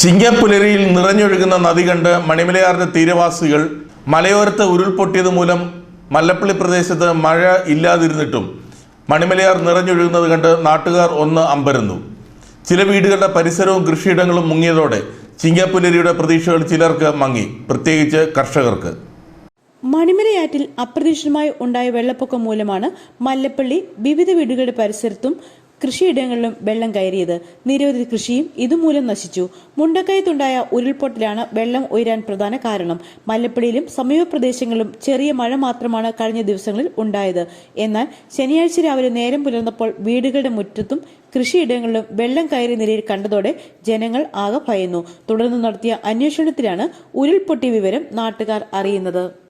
ചിങ്ങപ്പുലരിയിൽ നിറഞ്ഞൊഴുകുന്ന നദി കണ്ട് മണിമലയാറിന്റെ തീരവാസികൾ മലയോരത്ത് ഉരുൾപൊട്ടിയത് മൂലം മല്ലപ്പള്ളി പ്രദേശത്ത് മഴ ഇല്ലാതിരുന്നിട്ടും മണിമലയാർ നിറഞ്ഞൊഴുകുന്നത് കണ്ട് നാട്ടുകാർ ഒന്ന് അമ്പരന്നു. ചില വീടുകളുടെ പരിസരവും കൃഷിയിടങ്ങളും മുങ്ങിയതോടെ ചിങ്ങപ്പുലരിയുടെ പ്രതീക്ഷകൾ ചിലർക്ക് മങ്ങി പ്രത്യേകിച്ച് കർഷകർക്ക്. മണിമലയാറ്റിൽ അപ്രതീക്ഷിതമായി ഉണ്ടായ വെള്ളപ്പൊക്കം മൂലമാണ് മല്ലപ്പള്ളി വിവിധ വീടുകളുടെ പരിസരത്തും കൃഷിയിടങ്ങളിലും വെള്ളം കയറിയത്. നിരവധി കൃഷിയും ഇതുമൂലം നശിച്ചു. മുണ്ടക്കയത്തുണ്ടായ ഉരുൾപൊട്ടലാണ് വെള്ളം ഉയരാൻ പ്രധാന കാരണം. മല്ലപ്പള്ളിയിലും സമീപ പ്രദേശങ്ങളിലും ചെറിയ മഴ മാത്രമാണ് കഴിഞ്ഞ ദിവസങ്ങളിൽ ഉണ്ടായത്. എന്നാൽ ശനിയാഴ്ച രാവിലെ നേരം പുലർന്നപ്പോൾ വീടുകളുടെ മുറ്റത്തും കൃഷിയിടങ്ങളിലും വെള്ളം കയറിയ നിലയിൽ കണ്ടതോടെ ജനങ്ങൾ ആകെ ഭയന്നു. തുടർന്ന് നടത്തിയ അന്വേഷണത്തിലാണ് ഉരുൾപൊട്ടിയ വിവരം നാട്ടുകാർ അറിയുന്നത്.